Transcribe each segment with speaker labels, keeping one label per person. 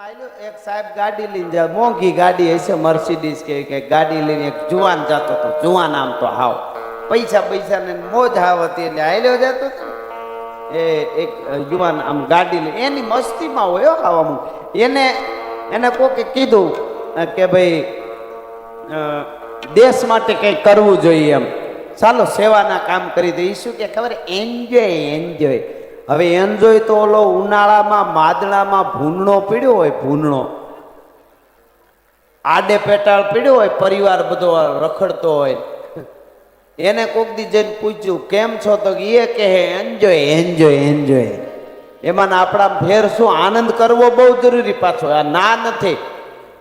Speaker 1: સાહેબ ગાડી લઈને જાય, મોંઘી ગાડી હશે મર્સિડીઝ કે કે ગાડી લઈને એક જુવાન જતો હતો, જુવાન આમ તો હાવ. પૈસા પૈસા ને મોજ હાવ હતી, એટલે હાલ્યો જતો એ એક યુવાન આમ ગાડી લઈ, એની મસ્તીમાં હોય હાવ એને એને કોકે કીધું કે ભાઈ દેશ માટે કંઈ કરવું જોઈએ એમ. ચાલો, સેવાના કામ કરી દઈએ શું કે ખબર? એન્જોય એન્જોય હવે એન્જોય તો ઓલો ઉનાળામાં માદણામાં ભૂંડણો પીડ્યો હોય, ભૂંડણો. આડે પેટાળ પીડ્યો હોય, પરિવાર બધો રખડતો હોય. એને કોક દી જઈને પૂછ્યું, કેમ છો? તો એ કહે એન્જોય એન્જોય એન્જોય એમાં આપણા ફેર શું આનંદ કરવો બહુ જરૂરી પાછો, આ ના નથી.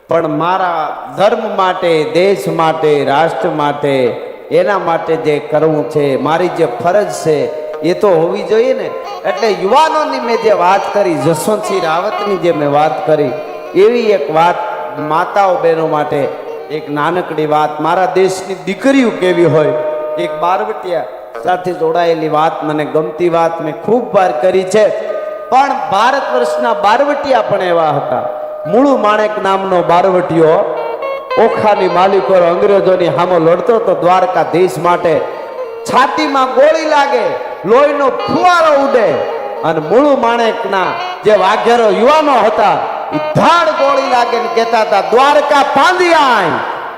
Speaker 1: પણ મારા ધર્મ માટે, દેશ માટે, રાષ્ટ્ર માટે, એના માટે જે કરવું છે, મારી જે ફરજ છે એ તો હોવી જોઈએ ને. એટલે યુવાનોની મેં જે વાત કરી, જસવંતસિંહ રાવતની જે મેં વાત કરી, એવી એક વાત માતાઓ બહેનો માટે એક નાનકડી વાત. મારા દેશની દીકરીઓ કેવી હોય? એક બારવટિયા સાથે જોડાયેલી વાત, મને ગમતી વાત મેં ખૂબ વાર કરી છે. પણ ભારત વર્ષના બારવટિયા પણ એવા હતા. મૂળુ માણેક નામનો બારવટીયો ઓખાની માલિકો અંગ્રેજોની હામો લડતો હતો દ્વારકા દેશ માટે છાતીમાં ગોળી લાગે. લોહીનો ફુવારો ઉડે અને મૂળુ માણેકના જે વાઘેરો યુવાનો હતા, એ ધાડ ગોળી લાગે ને કહેતા હતા, દ્વારકા પાંદી આય,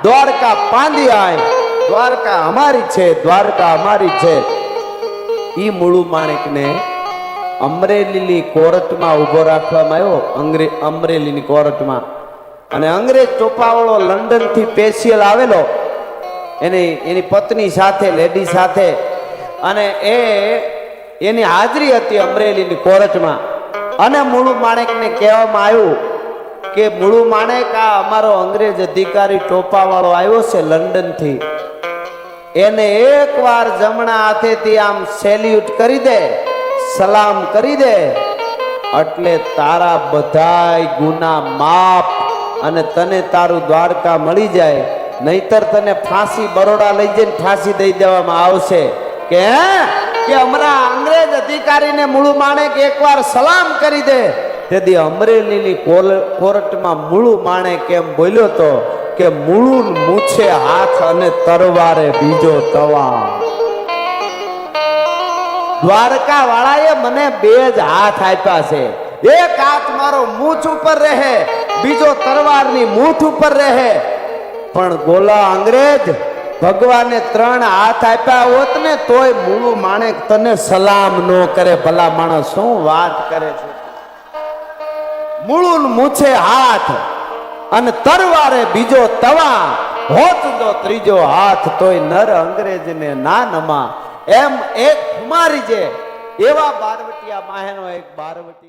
Speaker 1: દ્વારકા પાંદી આય, દ્વારકા અમારી છે, દ્વારકા અમારી છે. ઈ મૂળુ માણેકને અમરેલીની કોર્ટમાં ઊભો રાખવામાં આવ્યો, અંગ્રે, અમરેલીની કોર્ટમાં. અને અંગ્રેજ ટોપાવાળો લંડનથી પેશિયલ આવેલો. એની એની પત્ની સાથે, લેડી સાથે અને એ એની હાજરી હતી અમરેલીની કોરચમાં અને મૂળુ માણેકને કહેવામાં આવ્યું કે, મૂળુ માણેક, આ અમારો અંગ્રેજ અધિકારી ટોપાવાળો આવ્યો છે લંડનથી. એને એકવાર જમણા હાથેથી આમ સેલ્યુટ કરી દે, સલામ કરી દે, એટલે તારા બધાય ગુના માફ અને તને તારું દ્વારકા મળી જાય. નહીતર તને ફાંસી બરોડા લઈ જઈને ફાંસી દઈ દેવામાં આવશે. કે કે હમણાં અંગ્રેજ અધિકારીને મૂળું માણેક એકવાર સલામ કરી દે. તેથી અમરેલીની કોર્ટમાં મૂળું માણેક એમ બોલ્યો તો કે મૂળું મૂછે હાથ અને તરવારે બીજો તવા. દ્વારકા વાળાએ મને બે જ હાથ આપ્યા છે. એક હાથ મારો મૂછ ઉપર રહે, બીજો તરવારની મૂઠ ઉપર રહે. પણ ગોલા અંગ્રેજ ભગવાને ત્રણ હાથ આપ્યા હોત ને, તોય મૂળું માણેક તને સલામ નો કરે. ભલા માણસ શું વાત કરે છે? મૂળું મૂછે હાથ અને તરવારે બીજો તવા, હોત દો ત્રીજો હાથ તોય નર અંગ્રેજને ના નમા. એમ એક કુમારી જે એવા બારવટિયા માહેનો એક બારવટીયો.